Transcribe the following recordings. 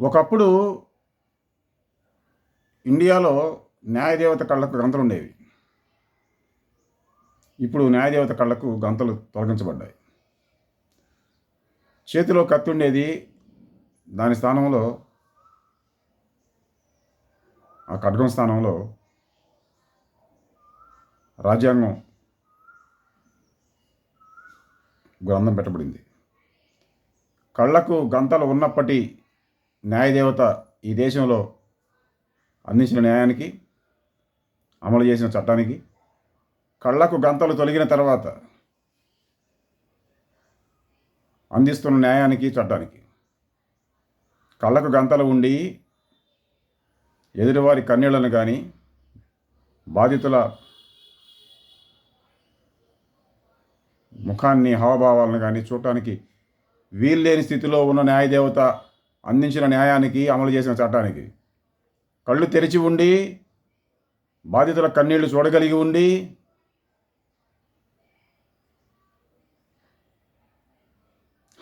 ఒకప్పుడు ఇండియాలో న్యాయదేవత కళ్ళకు గంతలు ఉండేవి. ఇప్పుడు న్యాయదేవత కళ్ళకు గంతలు తొలగించబడ్డాయి. చేతిలో కత్తి ఉండేది దాని స్థానంలో ఆ ఖడ్గం స్థానంలో రాజ్యాంగం గ్రంథం పెట్టబడింది. కళ్ళకు గంతలు ఉన్నప్పటి న్యాయదేవత ఈ దేశంలో అందించిన న్యాయానికి అమలు చేసిన చట్టానికి కళ్ళకు గంతలు తొలగిన తర్వాత అందిస్తున్న న్యాయానికి చట్టానికి కళ్ళకు గంతలు ఉండి ఎదుటివారి కన్నీళ్ళను కానీ బాధితుల ముఖాన్ని హావభావాలను కానీ చూడటానికి వీల్లేని స్థితిలో ఉన్న న్యాయదేవత అందించిన న్యాయానికి అమలు చేసిన చట్టానికి. కళ్ళు తెరిచి ఉండి బాధితుల కన్నీళ్ళు చూడగలిగి ఉండి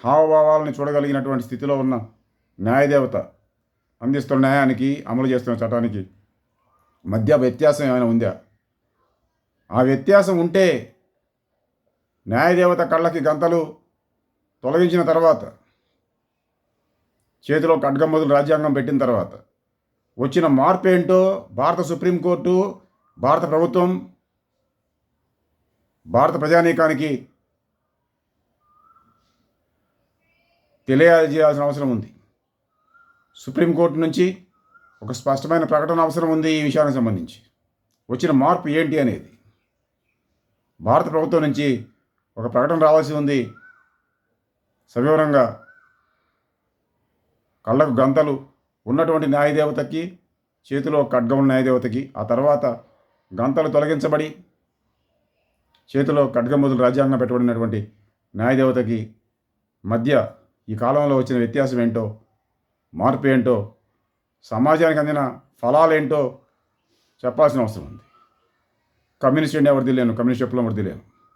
హావభావాలను చూడగలిగినటువంటి స్థితిలో ఉన్న న్యాయదేవత అందిస్తున్న న్యాయానికి అమలు చేస్తున్న చట్టానికి మధ్య వ్యత్యాసం ఏమైనా ఉందా? ఆ వ్యత్యాసం ఉంటే న్యాయదేవత కళ్ళకి గంతలు తొలగించిన తర్వాత చేతిలో ఖడ్గం మొదలు రాజ్యాంగం పెట్టిన తర్వాత. వచ్చిన మార్పు ఏంటో భారత సుప్రీంకోర్టు భారత ప్రభుత్వం భారత ప్రజానీకానికి తెలియజేయాల్సిన అవసరం ఉంది. సుప్రీంకోర్టు నుంచి ఒక స్పష్టమైన ప్రకటన అవసరం ఉంది ఈ విషయానికి సంబంధించి. వచ్చిన మార్పు ఏంటి అనేది. భారత ప్రభుత్వం నుంచి ఒక ప్రకటన రావాల్సి ఉంది. సవివరంగా కళ్ళకు గంతలు ఉన్నటువంటి న్యాయదేవతకి చేతిలో ఖడ్గం న్యాయదేవతకి ఆ తర్వాత గంతలు తొలగించబడి చేతిలో ఖడ్గం మొదలు రాజ్యాంగం పెట్టబడినటువంటి న్యాయదేవతకి మధ్య ఈ కాలంలో వచ్చిన వ్యత్యాసం ఏంటో మార్పు ఏంటో సమాజానికి అందిన ఫలాలు ఏంటో చెప్పాల్సిన అవసరం ఉంది. కమ్యూనిస్ట్ ఇండియా వర్ది లేను కమ్యూనిస్ట్ చెప్పడం వర్ది లేను